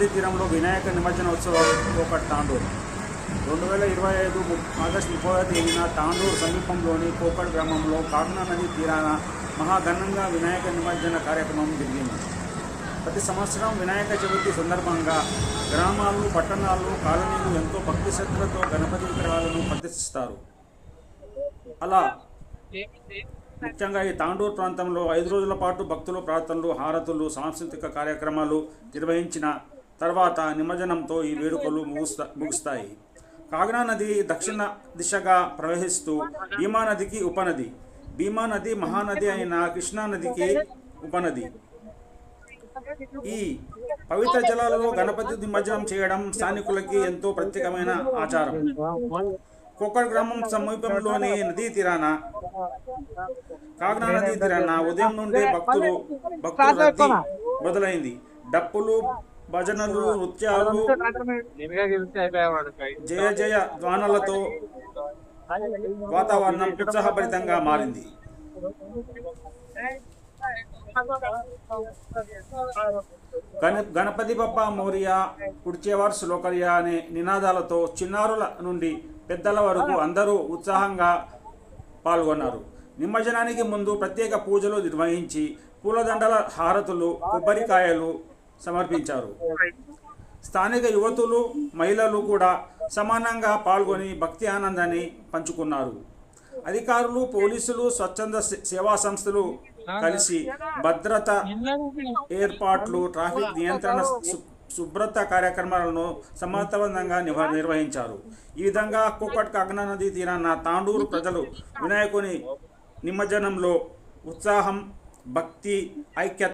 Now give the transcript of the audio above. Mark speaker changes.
Speaker 1: వినాయక నిమజ్జన ఉత్సవాలు కోకట్ తాండూరు. రెండు వేల ఇరవై ఐదు ఆగస్టు ముప్పై తేదీన తాండూరు సమీపంలోని కోకట్ గ్రామంలో కాగ్నా నది తీరాన మహాఘనంగా వినాయక నిమజ్జన కార్యక్రమం జరిగింది. ప్రతి సంవత్సరం వినాయక చవితి సందర్భంగా గ్రామాలు పట్టణాలు కాలనీలు ఎంతో భక్తి శ్రద్ధలతో గణపతి విగ్రహాలను ప్రదర్శిస్తారు అలా ముఖ్యంగా ఈ తాండూరు ప్రాంతంలో ఐదు రోజుల పాటు భక్తులు ప్రార్థనలు హారతులు సాంస్కృతిక కార్యక్రమాలు నిర్వహించిన తర్వాత నిమజ్జనంతో ఈ వేడుకలు ముగుస్తా ముగుస్తాయి. కాగ్నా నది దక్షిణ దిశగా ప్రవహిస్తూ భీమా నదికి ఉపనది. భీమా నది మహానది అయిన కృష్ణా నదికి ఉపనది. ఈ పవిత్ర జలాలలో గణపతి నిమజ్జనం చేయడం స్థానికులకి ఎంతో ప్రత్యేకమైన ఆచారం. కోకర్ గ్రామం సమీపంలోని నదీ తీరాన కాగ్నా నదీ తీరాన ఉదయం నుండి భక్తులు భక్తుల రద్దీ మొదలైంది. డప్పులు భజనలు నృత్యాలు. జయ జయ ధ్వానాలతో వాతావరణం ఉత్సాహభరితంగా మారింది. గణ గణపతి బప్ప మౌర్య కుడిచేవార్ శ్లోకర్య అనే నినాదాలతో చిన్నారుల నుండి పెద్దల వరకు అందరూ ఉత్సాహంగా పాల్గొన్నారు. నిమజ్జనానికి ముందు ప్రత్యేక పూజలు నిర్వహించి పూలదండల హారతులు కొబ్బరికాయలు సమర్పించారు. స్థానిక యువతులు మహిళలు కూడా సమానంగా పాల్గొని భక్తి ఆనందాన్ని పంచుకున్నారు. అధికారులు పోలీసులు స్వచ్ఛంద సే- సేవా సంస్థలు కలిసి భద్రత ఏర్పాట్లు ట్రాఫిక్ నియంత్రణ శుభ్రత కార్యక్రమాలను సమర్థవంతంగా నిర్వహించారు. ఈ విధంగా కుక్కట్ కగ్న నది తీరాన తాండూరు ప్రజలు వినాయకుని నిమజ్జనంలో ఉత్సాహం భక్తి ఐక్యత